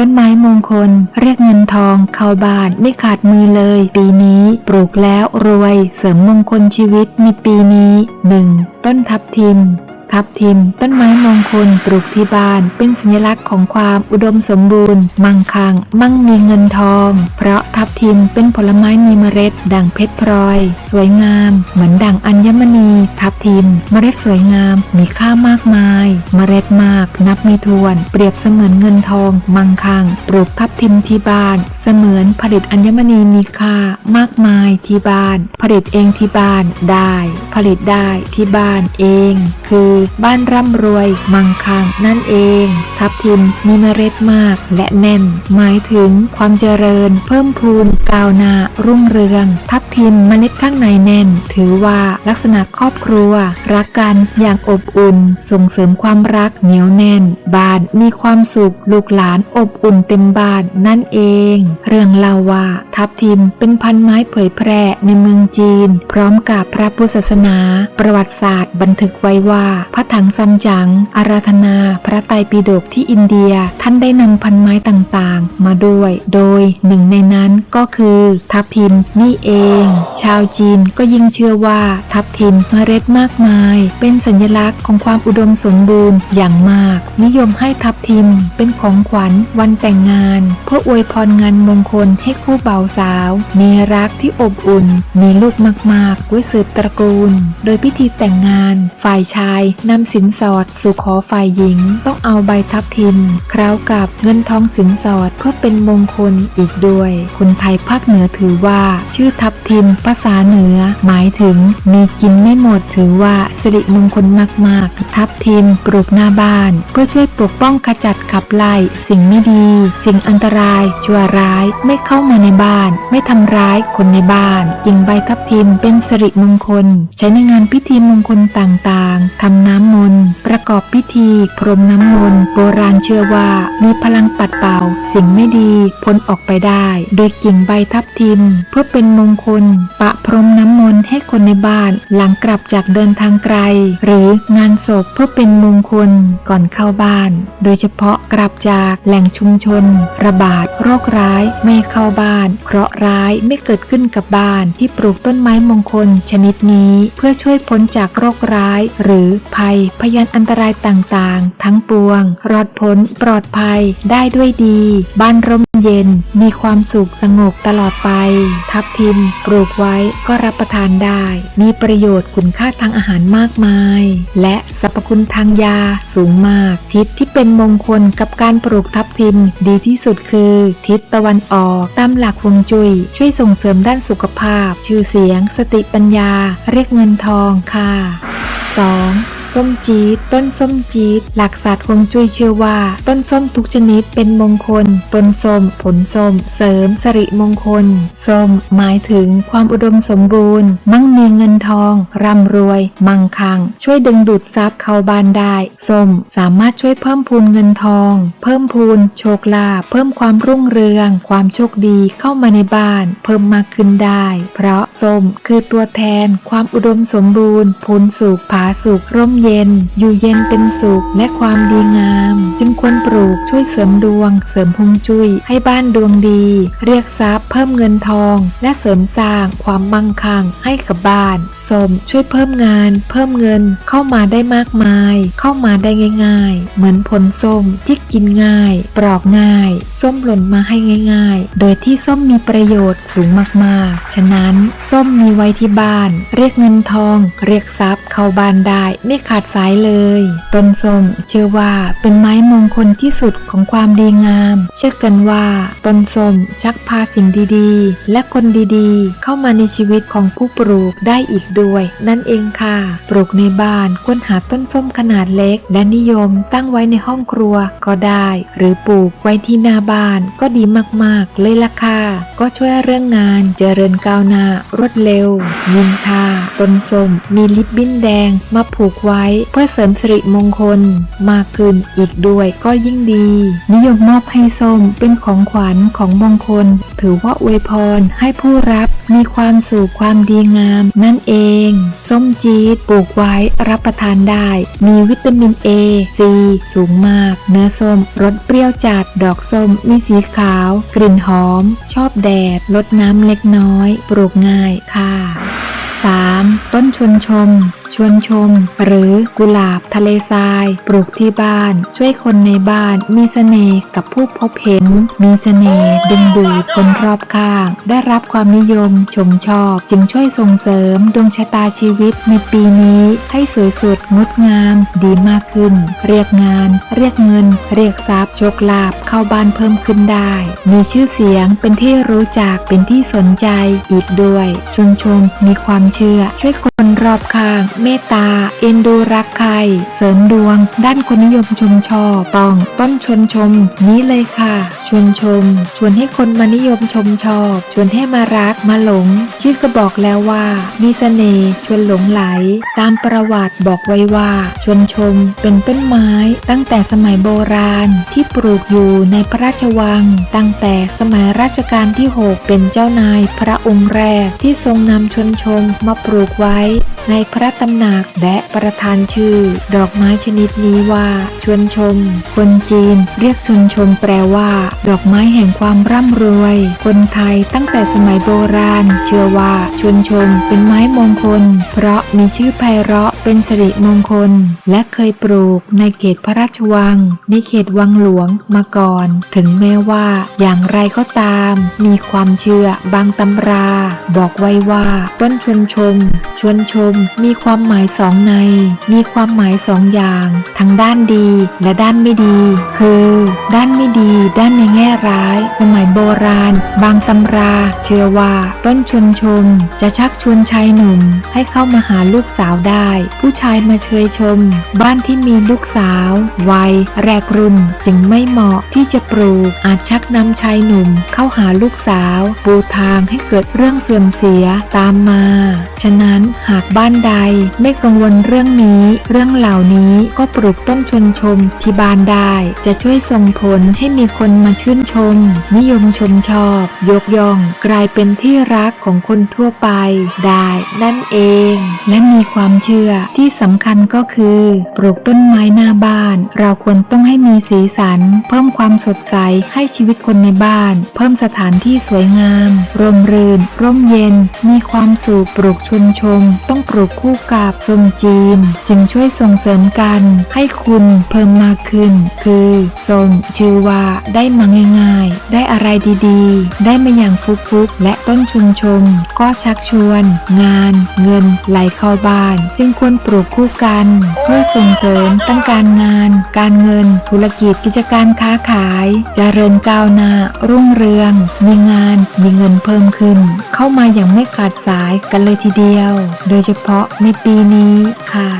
ต้นไม้มงคล เรียกเงินทอง เข้าบ้านไม่ขาดมือเลย ปีนี้ปลูกแล้วรวย เสริมมงคลชีวิตในปีนี้ 1. ต้นทับทิม ทับทิม ต้นไม้มงคลปลูกที่บ้าน เป็นสัญลักษณ์ของความอุดมสมบูรณ์ มั่งคั่งมั่งมีเงินทอง เพราะทับทิมเป็นผลไม้มีเมล็ด ดังเพชรพลอย สวยงาม เหมือนดังอัญมณี ทับทิม เมล็ดสวยงามมีค่ามากมาย เมล็ดมาก นับไม่ถ้วน เปรียบเสมือนเงินทอง มั่งคั่งปลูกทับทิมที่บ้าน เสมือนผลิตอัญมณีมีค่ามากมายที่บ้าน ผลิตเองที่บ้านได้ ผลิตได้ที่บ้านเอง คือบ้านร่ำรวย มั่งคั่งนั่นเอง ทับทิมมีเมล็ดมากและแน่น หมายถึงความเจริญ เพิ่มพูนก้าวหน้ารุ่งเรือง ทับทิมเมล็ดข้างในแน่น ถือว่าลักษณะครอบครัว รักกันอย่างอบอุ่น ส่งเสริมความรักเหนียวแน่น บ้านมีความสุขลูกหลานอบอุ่นเต็มบ้านนั่นเอง เรื่องเล่าว่าทับทิมเป็นพันไม้เผยแพร่ในเมืองจีน พร้อมกับพระพุทธศาสนา ประวัติศาสตร์บันทึกไว้ว่าพระถังซัมจั๋งอาราธนา พระไตรปิฎกที่อินเดีย ท่านได้นำพันไม้ต่างๆ มาด้วย โดยหนึ่งในนั้นก็คือทับทิมนี่เอง ชาวจีนก็ยิ่งเชื่อว่าทับทิมเมล็ดมากมาย เป็นสัญลักษณ์ของความอุดมสมบูรณ์อย่างมาก นิยมให้ทับทิมเป็นของขวัญวันแต่งงาน เพื่ออวยพรงานมงคลให้คู่บ่าวสาว มีรักที่อบอุ่น มีลูกมากๆไว้สืบตระกูล โดยพิธีแต่งงาน ฝ่ายชายนำสินสอดสู่ขอฝ่ายหญิงต้องเอาใบทับทิมคราวกับเงินทองสินสอดเพื่อเป็นมงคลอีกด้วย คนไทยภาคเหนือถือว่า ชื่อทับทิมภาษาเหนือ หมายถึงมีกินไม่หมดถือว่าสิริมงคลมากๆ ทับทิมปลูกหน้าบ้าน เพื่อช่วยปกป้องขจัดขับไล่สิ่งไม่ดี สิ่งอันตราย ชั่วร้ายไม่เข้ามาในบ้าน ไม่ทำร้ายคนในบ้านกิ่งใบทับทิมเป็นสิริมงคล ใช้ในงานพิธีมงคลต่างๆทำน้ำมนต์ประกอบพิธีพรมน้ำมนต์โบราณเชื่อว่ามีพลังปัดเป่า สิ่งไม่ดีพ้นออกไปได้โดยกิ่งใบทับทิม เพื่อเป็นมงคล ปะพรมน้ำมนต์ให้คนในบ้านหลังกลับจากเดินทางไกล หรืองานศพเพื่อเป็นมงคลก่อนเข้าบ้าน โดยเฉพาะกลับจากแหล่งชุมชน ระบาดโรคร้ายไม่เข้าบ้าน เคราะห์ร้ายไม่เกิดขึ้นกับบ้านที่ปลูกต้นไม้มงคลชนิดนี้ เพื่อช่วยพ้นจากโรคร้ายหรือภัย พยานอันตรายต่างๆ ทั้งปวง รอดพ้น ปลอดภัย ได้ด้วยดี บ้านร่มเย็น มีความสุขสงบตลอดไป ทับทิม ปลูกไว้ก็รับประทานได้ มีประโยชน์คุณค่าทางอาหารมากมาย และสรรพคุณทางยาสูงมาก ทิศที่เป็นมงคลกับการปลูกทับทิม ดีที่สุดคือ ทิศตะวันออก ตามหลักฮวงจุย้ยช่วยส่งเสริมด้านสุขภาพ ชื่อเสียง สติปัญญา เรียกเงินทองค่ะ 2. ส้มจี๊ด ต้นส้มจี๊ด หลักศาสตร์ฮวงจุ้ยเชื่อว่า ต้นส้มทุกชนิดเป็นมงคล ต้นส้ม ผลส้ม เสริมสริมงคล ส้ม หมายถึงความอุดมสมบูรณ์ มั่งมีเงินทอง ร่ำรวย มั่งคั่ง ช่วยดึงดูดทรัพย์เข้าบ้านได้ ส้ม สามารถช่วยเพิ่มพูนเงินทอง เพิ่มพูน โชคลาภ เพิ่มความรุ่งเรือง ความโชคดีเข้ามาในบ้าน เพิ่มมากขึ้นได้ เพราะส้มคือตัวแทน ความอุดมสมบูรณ์พูนสุขผาสุขร่มเย็นอยู่เย็นเป็นสุขและความดีงาม จึงควรปลูกช่วยเสริมดวง เสริมพงจุ้ยให้บ้านดวงดี เรียกทรัพย์เพิ่มเงินทอง และเสริมสร้างความมั่งคั่งให้กับบ้าน สม ช่วยเพิ่มงาน เพิ่มเงินเข้ามาได้มากมาย เข้ามาได้ง่าย ๆ เหมือนผลส้มที่กินง่าย ปลอกง่าย ส้มหล่นมาให้ง่าย ๆ โดยที่ส้มมีประโยชน์สูงมากๆ ฉะนั้นส้มมีไว้ที่บ้าน เรียกเงินทอง เรียกทรัพย์ เข้าบ้านได้ไม่ขาดสายเลย ต้นส้มเชื่อว่าเป็นไม้มงคลที่สุดของความดีงาม เชื่อกันว่าต้นส้มชักพาสิ่งดีๆ และคนดีๆ เข้ามาในชีวิตของผู้ปลูกได้อีกด้วย นั่นเองค่ะ ปลูกในบ้านควรหาต้นส้มขนาดเล็ก และนิยมตั้งไว้ในห้องครัวก็ได้ หรือปลูกไว้ที่หน้าบ้านก็ดีมากๆ เลยล่ะค่ะ ก็ช่วยเรื่องงานเจริญก้าวหน้ารวดเร็วยินทาต้นส้มมีลิปบิ้นแดงมาผูกไว้เพื่อเสริมสิริมงคล มากขึ้นอีกด้วยก็ยิ่งดี นิยมมอบให้ส้มเป็นของขวัญของมงคล ถือว่าอวยพรให้ผู้รับมีความสุขความดีงามนั่นเองง ส้มจี๊ดปลูกไว้รับประทานได้ มีวิตามิน A C สูงมาก เนื้อส้มรสเปรี้ยวจัด ดอกส้มมีสีขาว กลิ่นหอม ชอบแดดลดน้ำเล็กน้อย ปลูกง่ายค่ะ 3. ต้นชวนชม ชวนชม หรือกุหลาบทะเลทราย ปลูกที่บ้าน ช่วยคนในบ้าน มีเสน่ห์กับผู้พบเห็น มีเสน่ห์ดึงดูดคนรอบข้าง ได้รับความนิยมชมชอบ จึงช่วยส่งเสริมดวงชะตาชีวิตในปีนี้ ให้สวยสดงดงาม ดีมากขึ้น เรียกงาน เรียกเงิน เรียกทรัพย์โชคลาภเข้าบ้านเพิ่มขึ้นได้ มีชื่อเสียงเป็นที่รู้จักเป็นที่สนใจอีกด้วยชมชมมีความเชื่อช่วยคนรอบข้างเมตตา เอ็นดูรักใคร เสริมดวง ด้านคนนิยมชมชอบต้องต้นชวนชม นี้เลยค่ะ ชวนชม ชวนให้คนมานิยมชมชอบ ชวนให้มารักมาหลง ชื่อก็บอกแล้วว่า มีเสน่ห์ชวนหลงไหล ตามประวัติบอกไว้ว่า ชวนชมเป็นต้นไม้ตั้งแต่สมัยโบราณที่ปลูกอยู่ในพระราชวัง ตั้งแต่สมัยรัชกาลที่ 6 เป็นเจ้านายพระองค์แรกที่ทรงนำชวนชมมาปลูกไว้ ในพระตำหนักและประธานชื่อ ดอกไม้ชนิดนี้ว่าชวนชม คนจีน เรียกชวนชมแปลว่า ดอกไม้แห่งความร่ำรวย คนไทยตั้งแต่สมัยโบราณ เชื่อว่าชวนชมเป็นไม้มงคล เพราะมีชื่อไพเราะ เป็นสิริมงคล และเคยปลูกในเขตพระราชวัง ในเขตวังหลวงมาก่อน ถึงแม้ว่าอย่างไรก็ตาม มีความเชื่อบางตำรา บอกไว้ว่า ต้นชวนชม ชวนชม มีความหมายสองใน มีความหมายสองอย่าง ทั้งด้านดีและด้านไม่ดี คือ ด้านไม่ดี ด้านในแง่ร้าย สมัยโบราณ บางตำรา เชื่อว่าต้นชวนชมจะชักชวนชายหนุ่มให้เข้ามาหาลูกสาวได้ผู้ชายมาเชยชม บ้านที่มีลูกสาว วัย แรกรุ่นจึงไม่เหมาะที่จะปลูก อาจชักนำชายหนุ่มเข้าหาลูกสาว ปูทางให้เกิดเรื่องเสื่อมเสียตามมา ฉะนั้นหากบ้านใดไม่กังวลเรื่องนี้ เรื่องเหล่านี้ก็ปลูกต้นชนชมที่บ้านได้ จะช่วยส่งผลให้มีคนมาชื่นชม นิยมชมชอบ ยกย่อง กลายเป็นที่รักของคนทั่วไปได้นั่นเอง และมีความเชื่อที่สำคัญก็คือ ปลูกต้นไม้หน้าบ้าน เราควรต้องให้มีสีสัน เพิ่มความสดใสให้ชีวิตคนในบ้าน เพิ่มสถานที่สวยงามร่มรื่น ร่มเย็น มีความสุขปลูกชวนชม ต้องปลูกคู่กับส้มจีน จึงช่วยส่งเสริมกันให้คุณเพิ่มมากขึ้น คือส้มชื่อว่าได้มาง่ายๆ ได้อะไรดีๆ ได้มาอย่างฟุกๆ และต้นชวนชม ก็ชักชวน งาน เงินไหลเข้าบ้าน จึงควรปลูกคู่กัน เพื่อส่งเสริมตั้งการงาน การเงิน ธุรกิจกิจการค้าขายเจริญก้าวหน้า รุ่งเรือง มีงานมีเงินเพิ่มขึ้น เข้ามาอย่างไม่ขาดสายกันเลยทีเดียว โดยเฉพาะในปีนี้ค่ะ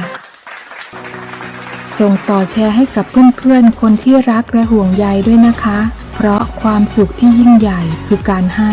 ส่งต่อแชร์ให้กับเพื่อนๆ คนที่รักและห่วงใยด้วยนะคะ เพราะความสุขที่ยิ่งใหญ่คือการให้